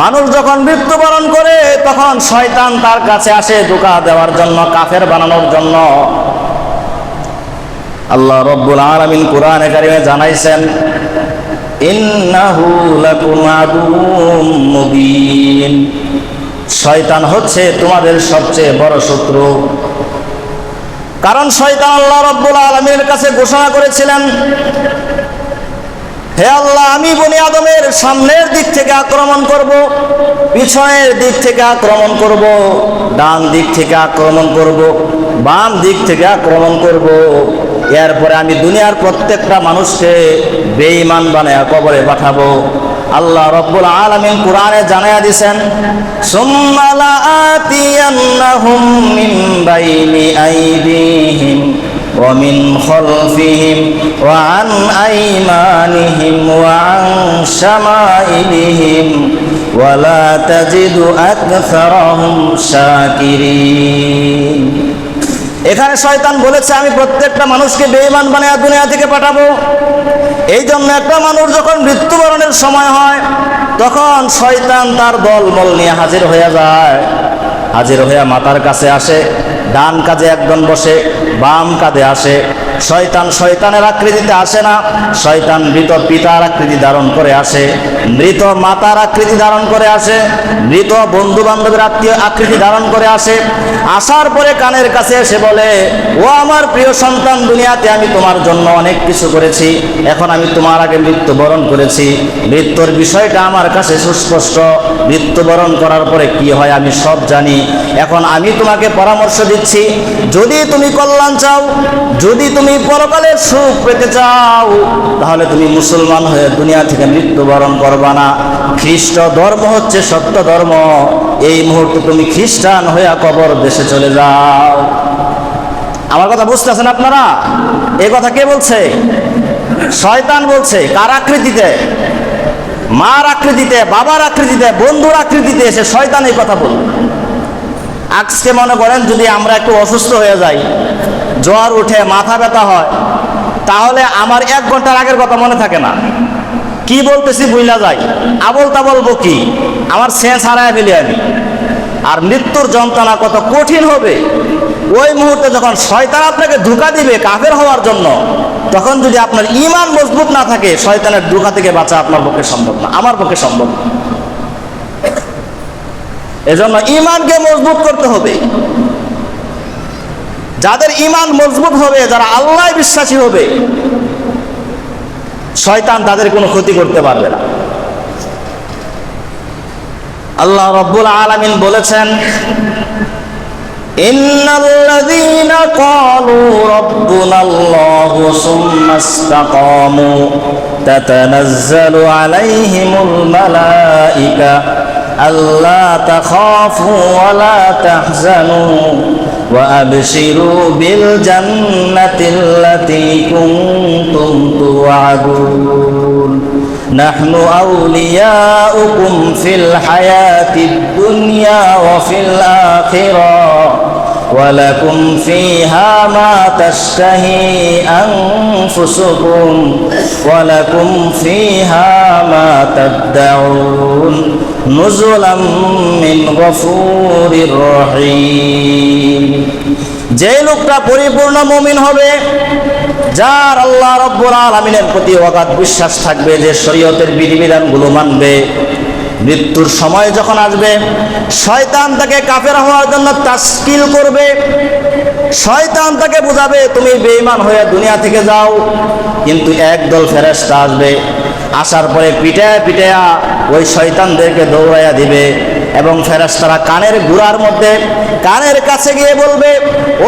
মানুষ যখন মৃত্যুবরণ করে, তখন শয়তান তার কাছে আসে ধোকা দেওয়ার জন্য, কাফের বানানোর জন্য। আল্লাহ রব্বুল আলামিন কোরআনে কারিমে জানাইছেন শয়তান হচ্ছে তোমাদের সবচেয়ে বড় শত্রু। কারণ শয়তান আল্লাহ রব্বুল আলমীর কাছে ঘোষণা করেছিলেন হে আল্লাহ, আমি বনি আদমের সামনের দিক থেকে আক্রমণ করব, পিছনের দিক থেকে আক্রমণ করব, ডান দিক থেকে আক্রমণ করব, বাম দিক থেকে আক্রমণ করব। এরপরে আমি দুনিয়ার প্রত্যেকটা মানুষকে বেঈমান বানায় কবরে পাঠাবো। আল্লাহ রব্বুল আলামিন কোরআনে জানায়া দিছেন, সুম্মা লাআতিয়ান্নাহুম মিন বাইনি আইদিহিম। ومن خلفهم وعن أيمانهم وعن شمائلهم ولا تجد أكثرهم شاكرين এখানে শয়তান বলেছে আমি প্রত্যেকটা মানুষকে বেঈমান বানায় দুনিয়া থেকে পাঠাবো এই জন্য একটা মানুষ যখন মৃত্যুবরণের সময় হয় তখন শয়তান তার দলবল নিয়ে হাজির হয়ে যায় হাজির হয়ে মাতার কাছে আসে ডান কাজে একজন বসে বাম কাঁধে আসে। শয়তান শয়তানের আকৃতিতে আসে না। শয়তান মৃত পিতার আকৃতি ধারণ করে আসে। মৃত মাতার আকৃতি ধারণ করে আসে। মৃত বন্ধু বান্ধবের আত্মীয় আকৃতি ধারণ করে আসে। আসার পরে কানের কাছে এসে বলে, ও আমার প্রিয় সন্তান, দুনিয়াতে আমি তোমার জন্য অনেক কিছু করেছি। এখন আমি তোমার আগে মৃত্যুবরণ করেছি। মৃত্যুর বিষয়টা আমার কাছে সুস্পষ্ট। মৃত্যুবরণ করার পরে কি হয় আমি সব জানি। এখন আমি তোমাকে পরামর্শ দিচ্ছি, যদি তুমি কল্যাণ চাও? যদি তুমি পরকালের সুখ পেতে চাও, তাহলে তুমি মুসলমান হয়ে দুনিয়া থেকে মৃত্যুবরণ করবা না। খ্রিস্ট ধর্ম হচ্ছে সত্য ধর্ম। এই মুহূর্তে তুমি খ্রিস্টান হয়ে কবর দেশে চলে যাও। আমার কথা বুঝতেছেন আপনারা? এই কথা কে বলছে? শয়তান বলছে, কার আকৃতিতে? মার আকৃতিতে, বাবার আকৃতিতে, বন্ধুর আকৃতিতে এসে শয়তান এই কথা বলবে আজকে মনে করেন যদি আমরা একটু অসুস্থ হয়ে যাই, জ্বর উঠে, মাথা ব্যথা হয়, তাহলে আমার এক ঘণ্টার আগের কথা মনে থাকে না। কি বলতেছি বুঝলা যাই আবল তাবল বকি, আমার সেন্স হারায় ফেলি আমি। আর মৃত্যুর যন্ত্রণা কত কঠিন হবে, ওই মুহূর্তে যখন শয়তান আপনাকে ধোকা দিবে কাফের হওয়ার জন্য, তখন যদি আপনার ইমান মজবুত না থাকে, শয়তানের ধোকা থেকে বাঁচা আপনার পক্ষে সম্ভব না, আমার পক্ষে সম্ভব না। এজন্য ইমানকে মজবুত করতে হবে যাদের ইমান মজবুত হবে যারা আল্লাহ বিশ্বাসী হবে শয়তান তাদের কোনো ক্ষতি করতে পারবে না আল্লাহ রব্বুল আলামিন বলেছেন إن الذين قالوا ربنا الله ثم استقاموا تتنزل عليهم الملائكة ألا تخافوا ولا تحزنوا وأبشروا بالجنة التي كنتم توعدون. نحن أولياؤكم في الحياة الدنيا وفي الآخرة. ولكم فيها ما تشتهي أنفسكم ولكم فيها ما تدعون نزلا من غفور رحيم যে লোকটা পরিপূর্ণ মুমিন হবে যার আল্লাহ রব্বুল আলমিনের প্রতি অগাধ বিশ্বাস থাকবে যে শরীয়তের বিধিবিধানগুলো মানবে মৃত্যুর সময় যখন আসবে, শয়তান তাকে কাফের হওয়ার জন্য তাস্কিল করবে। শয়তান তাকে বোঝাবে, তুমি বেঈমান হয়ে দুনিয়া থেকে যাও। কিন্তু একদল ফেরেস্তা আসবে, আসার পরে পিটায়া পিটায়া ওই শয়তানদেরকে দৌড়াইয়া দিবে এবং ফেরেস্তারা কানের গুড়ার মধ্যে কানের কাছে গিয়ে বলবে,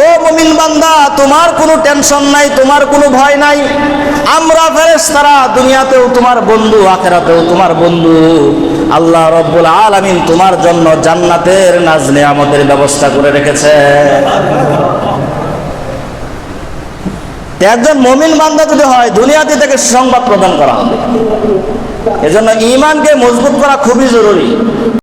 ও মমিন বান্দা, তোমার কোনো টেনশন নাই, তোমার কোনো ভয় নাই। আমরা ফেরেস্তারা দুনিয়াতেও তোমার বন্ধু, আখেরাতেও তোমার বন্ধু। আল্লাহ রব্বুল আলামিন তোমার জন্য জান্নাতের নাজ আমাদের ব্যবস্থা করে রেখেছে। একজন মমিন বান্দা যদি হয়, দুনিয়াতে তাকে সংবাদ প্রদান করা হবে। এজন্য ইমানকে মজবুত করা খুবই জরুরি।